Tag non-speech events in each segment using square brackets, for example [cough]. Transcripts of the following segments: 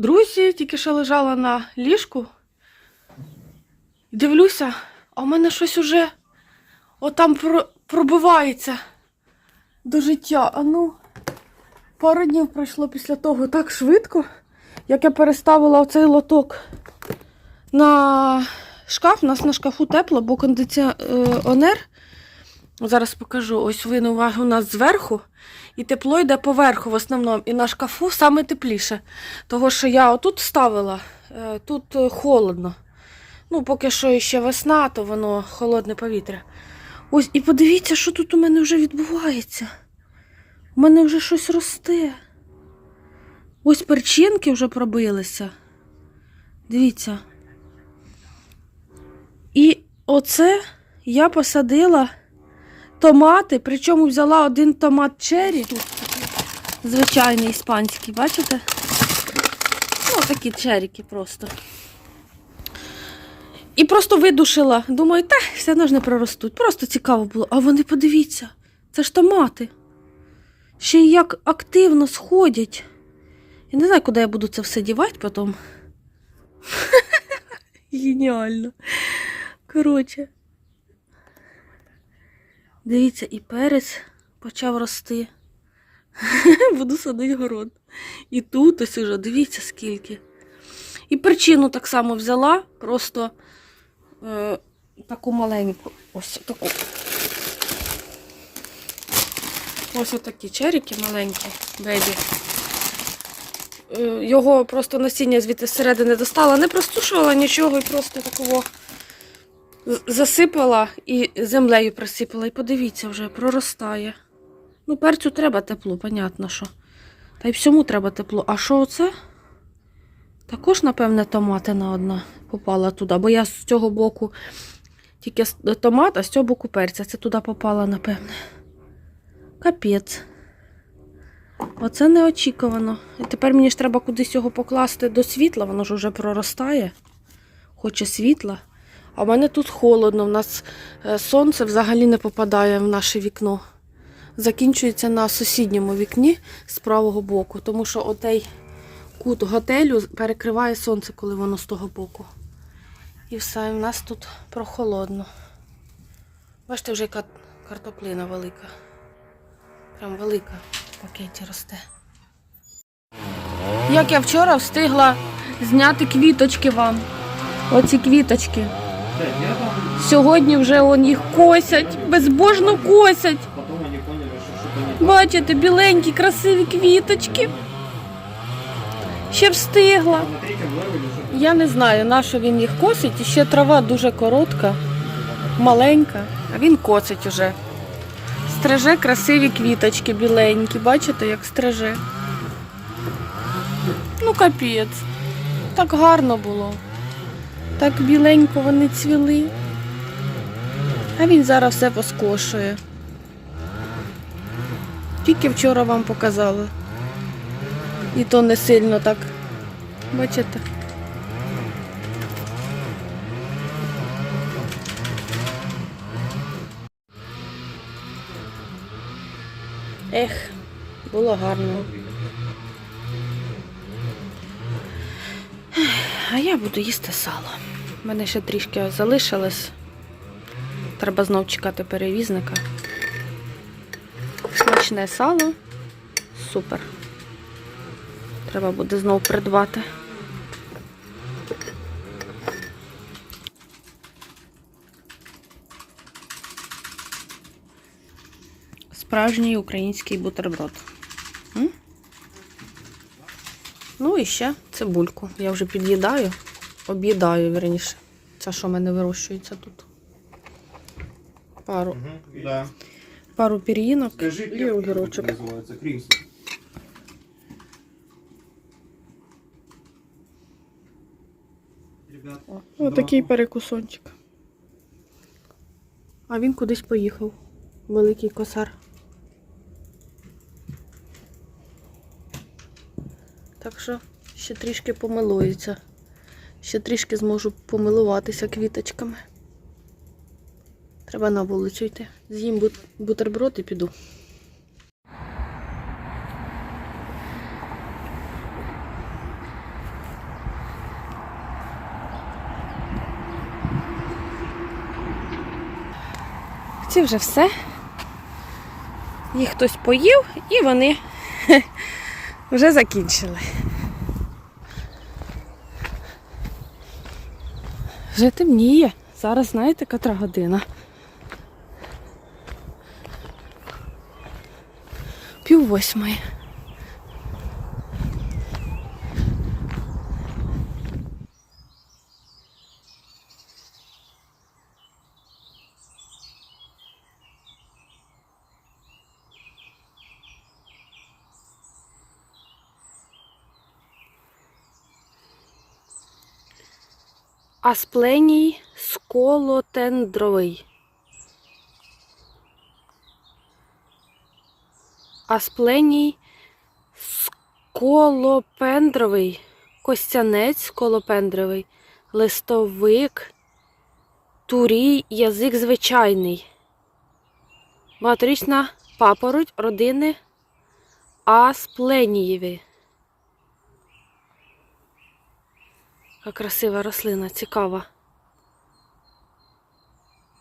Друзі, тільки що лежала на ліжку. Дивлюся, а в мене щось уже отам про- пробивається до життя. А ну, пару днів пройшло після того так швидко, як я переставила оцей лоток на шкаф. У нас на шкафу тепло, бо кондиціонер. Зараз покажу. Ось він у нас зверху, і тепло йде поверху в основному. І на шкафу саме тепліше. Того, що я отут ставила, е, тут е, холодно. Ну, поки що ще весна, то воно холодне повітря. Ось, і подивіться, що тут у мене вже відбувається. У мене вже щось росте. Ось перчинки вже пробилися. Дивіться. І оце я посадила томати, причому взяла один томат черрі. Звичайний іспанський, бачите? Ну, такі черіки просто. І просто видушила. Думаю, та, все одно ж не проростуть. Просто цікаво було. А вони подивіться, це ж томати. Ще й як активно сходять. Я не знаю, куди я буду це все дівати потім. [laughs] Геніально. Коротше. Дивіться, і перець почав рости. [laughs] Буду садити город. І тут ось уже, дивіться скільки. І причину так само взяла, просто е, таку маленьку. Ось таку. Ось отакі черіки маленькі, бебі. Е, Його просто насіння звідти зсередини достала, не простушувала нічого і просто такого засипала і землею присипала. І подивіться, вже проростає. Ну, перцю треба тепло, понятно, що. Та й всьому треба тепло. А що оце? Також, напевне, томатина одна попала туди, бо я з цього боку тільки томат, а з цього боку перця. Це туди попала, напевне. Капець. Оце неочікувано. І тепер мені ж треба кудись його покласти до світла, воно ж вже проростає. Хоче світла. А в мене тут холодно, в нас е, сонце взагалі не попадає в наше вікно. Закінчується на сусідньому вікні з правого боку, тому що отей кут готелю перекриває сонце, коли воно з того боку. І все, в нас тут прохолодно. Бачите, вже яка картоплина велика. Прям велика в пакеті росте. Як я вчора встигла зняти квіточки вам. Оці квіточки. Сьогодні вже он їх косять, безбожно косять. Бачите, біленькі, красиві квіточки. Ще встигла. Я не знаю, на що він їх косить. І ще трава дуже коротка, маленька, а він косить уже. Стриже красиві квіточки біленькі. Бачите, як стриже. Ну, капець. Так гарно було. Так біленько вони цвіли. А він зараз все поскошує. Тільки вчора вам показала. І то не сильно так. Бачите? Ех, було гарно. А я буду їсти сало. У мене ще трішки залишилось. Треба знов чекати перевізника. Смачне сало. Супер. Треба буде знов придбати. Справжній український бутерброд. М? Ну і ще цибульку. Я вже під'їдаю, об'їдаю, вірніше. Це що в мене вирощується тут. Пару, Да. пару пір'їнок Скажи, і огірочок. Ось такий перекусончик. А він кудись поїхав. Великий косар. Так що ще трішки помилуються. Ще трішки зможу помилуватися квіточками. Треба на вулицю йти. З'їм бутерброд і піду. Це вже все. Їх хтось поїв і вони вже закінчили. Вже темніє. Зараз знаєте, котра година. Пів восьмої. Аспленій сколотендровий. Аспленій сколопендровий, костянець сколопендровий, листовик, турій, язик звичайний. Багаторічна папороть родини Аспленієві. Яка красива рослина, цікава.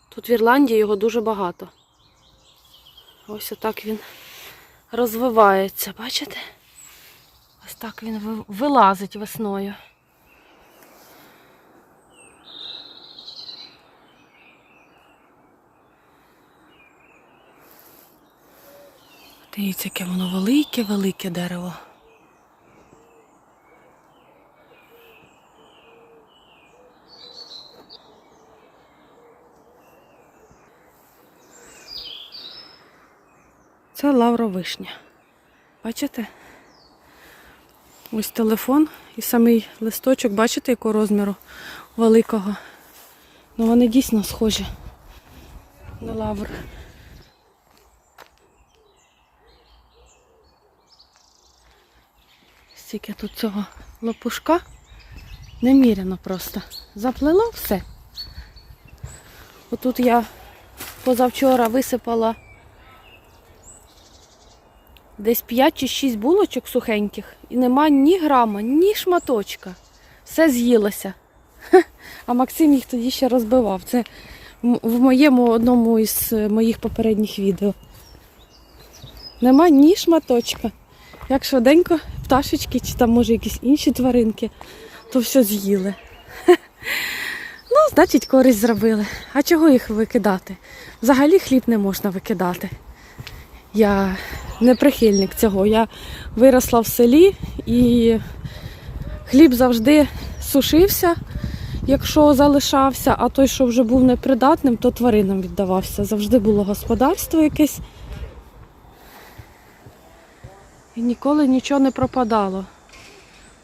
Тут в Ірландії його дуже багато. Ось отак він розвивається, бачите? Ось так він вилазить весною. Дивіться, яке воно велике-велике дерево. Це лавровишня. Бачите? Ось телефон і самий листочок, бачите, якого розміру великого. Ну вони дійсно схожі на лавр. Стільки тут цього лопушка неміряно просто. Заплило все. Отут я позавчора висипала десь 5 чи 6 булочок сухеньких і нема ні грама, ні шматочка. Все з'їлося. А Максим їх тоді ще розбивав. Це в моєму одному із е, моїх попередніх відео. Нема ні шматочка. Як швиденько пташечки чи там може якісь інші тваринки, то все з'їли. Ну, значить, користь зробили. А чого їх викидати? Взагалі хліб не можна викидати. Я не прихильник цього. Я виросла в селі і хліб завжди сушився, якщо залишався, а той, що вже був непридатним, то тваринам віддавався. Завжди було господарство якесь. І ніколи нічого не пропадало.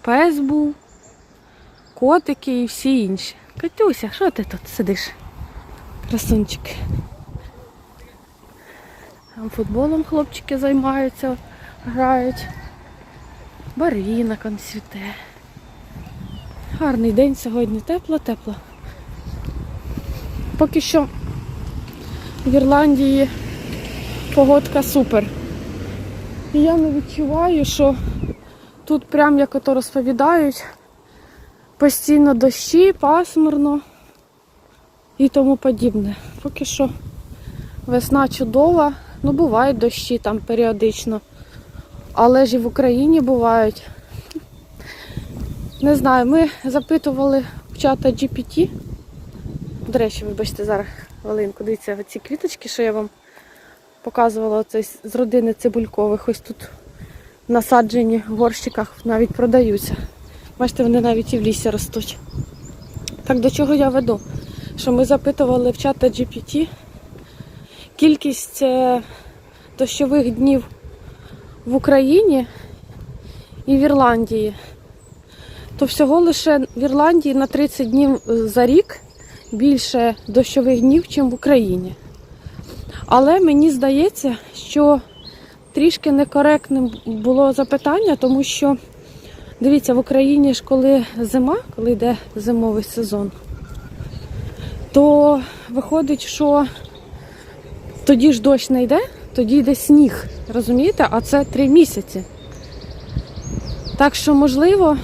Пес був, котики і всі інші. Катюся, що ти тут сидиш? Красунчик. Там футболом хлопчики займаються, грають. Барвінок он цвіте. Гарний день сьогодні, тепло-тепло. Поки що в Ірландії погодка супер. І я не відчуваю, що тут прям як ото розповідають, постійно дощі, пасмурно і тому подібне. Поки що Весна чудова, ну бувають дощі там періодично. Але ж і в Україні бувають. Не знаю, ми запитували в чата GPT. До речі, вибачте, зараз хвилинку. Дивіться, ці квіточки, що я вам показувала оце з родини цибулькових. Ось тут насаджені в горщиках навіть продаються. Бачите, вони навіть і в лісі ростуть. Так до чого я веду? Що ми запитували в чата GPT кількість е, дощових днів в Україні і в Ірландії, то всього лише в Ірландії на 30 днів е, за рік більше дощових днів, ніж в Україні. Але мені здається, що трішки некоректним було запитання, тому що, дивіться, в Україні ж коли зима, коли йде зимовий сезон, то виходить, що тоді ж дощ не йде, тоді йде сніг. Розумієте? А це три місяці. Так що, можливо,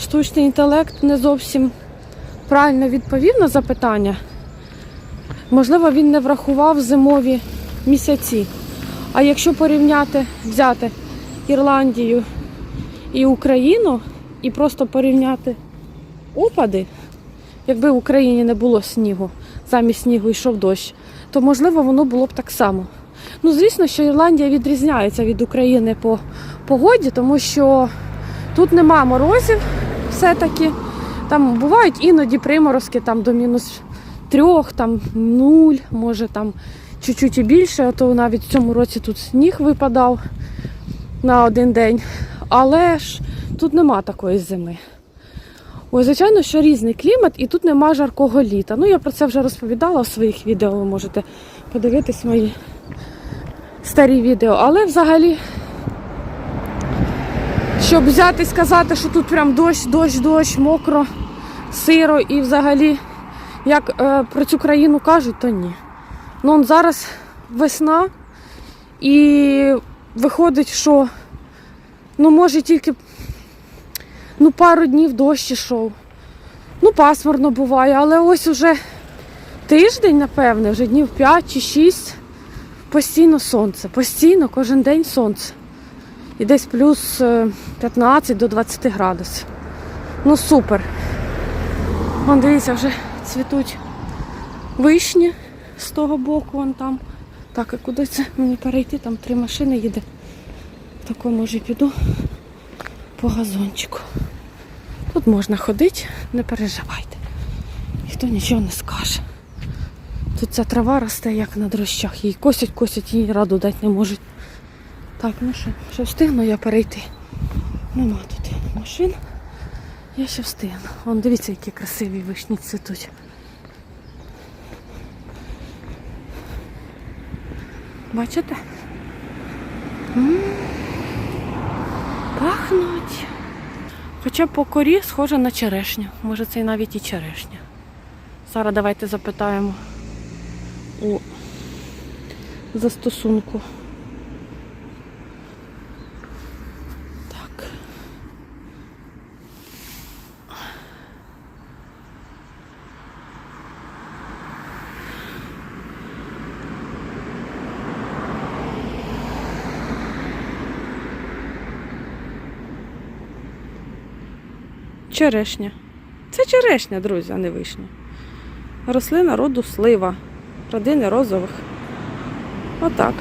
штучний інтелект не зовсім правильно відповів на запитання. Можливо, він не врахував зимові місяці. А якщо порівняти, взяти Ірландію і Україну і просто порівняти опади, якби в Україні не було снігу, замість снігу йшов дощ, то можливо воно було б так само. Ну, звісно, що Ірландія відрізняється від України по погоді, тому що тут нема морозів все-таки. Там бувають іноді приморозки там до мінус трьох, там нуль, може там чуть-чуть і більше, а то навіть в цьому році тут сніг випадав на один день. Але ж тут нема такої зими. Ой, звичайно, що різний клімат, і тут нема жаркого літа. Ну, я про це вже розповідала в своїх відео, ви можете подивитись мої старі відео. Але взагалі, щоб взяти і сказати, що тут прям дощ, дощ, дощ, мокро, сиро і взагалі, як е, про цю країну кажуть, то ні. Ну, он зараз весна, і виходить, що ну, може тільки ну, пару днів дощ ішов. Ну, пасмурно буває, але ось уже тиждень, напевне, вже днів 5 чи 6 постійно сонце. Постійно, кожен день сонце. І десь плюс е, 15 до 20 градусів. Ну супер. Вон, дивіться, вже цвітуть вишні з того боку, вон там. Так, а куди це мені перейти? Там три машини їде. Тако може піду по газончику. Тут можна ходити, не переживайте. Ніхто нічого не скаже. Тут ця трава росте, як на дрощах. Її косять, косять, їй раду дати не можуть. Так, ну що, ще встигну я перейти. Нема тут машин. Я ще встигну. Вон дивіться, які красиві вишні цвітуть. Бачите? М, Пахнуть. Хоча по корі схоже на черешню. Може це і навіть і черешня. Зараз давайте запитаємо у застосунку. Так. Черешня. Це черешня, друзі, а не вишня. Рослина роду слива, родини розових. Отак.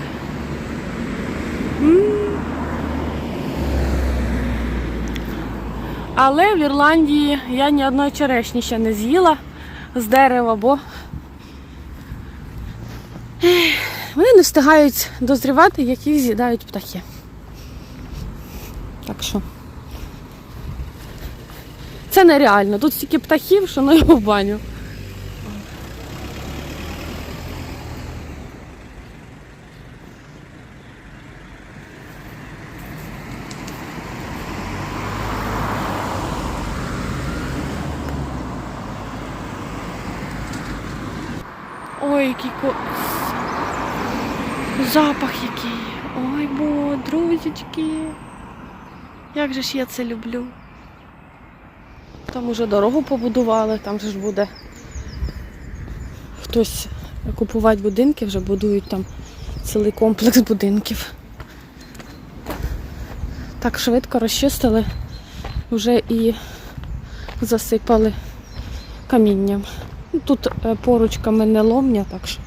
Але в Ірландії я ні одної черешні ще не з'їла з дерева, бо вони не встигають дозрівати, як їх з'їдають птахи. Так що. Це нереально. Тут стільки птахів, що на його баню. Ой, який ко... запах який. Ой, бо, друзячки. Як же ж я це люблю. Там уже дорогу побудували, там же ж буде хтось купувати будинки, вже будують там цілий комплекс будинків. Так швидко розчистили, вже і засипали камінням. Ну, Тут е, поруч каменеломня, так що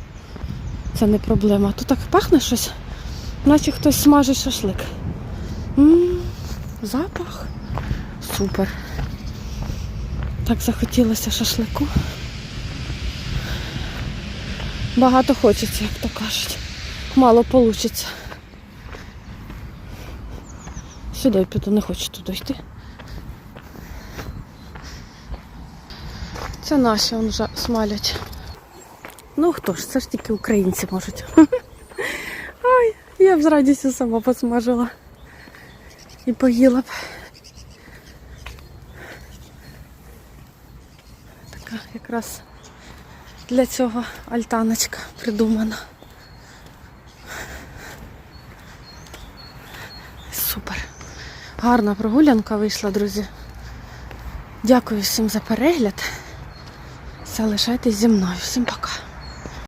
це не проблема. Тут так пахне щось, наче хтось смажить шашлик. М, запах. Супер. Так захотілося шашлику. Багато хочеться, як то кажуть. Мало вийде. Сюди піду, не хочу туди йти. Це наші он вже смалять. Ну хто ж, це ж тільки українці можуть. [laughs] Ай, я б з радістю сама посмажила. І поїла б. Така якраз для цього альтаночка придумана. Супер. Гарна прогулянка вийшла, друзі. Дякую всім за перегляд. Залишайтесь зі мною. Всім пока.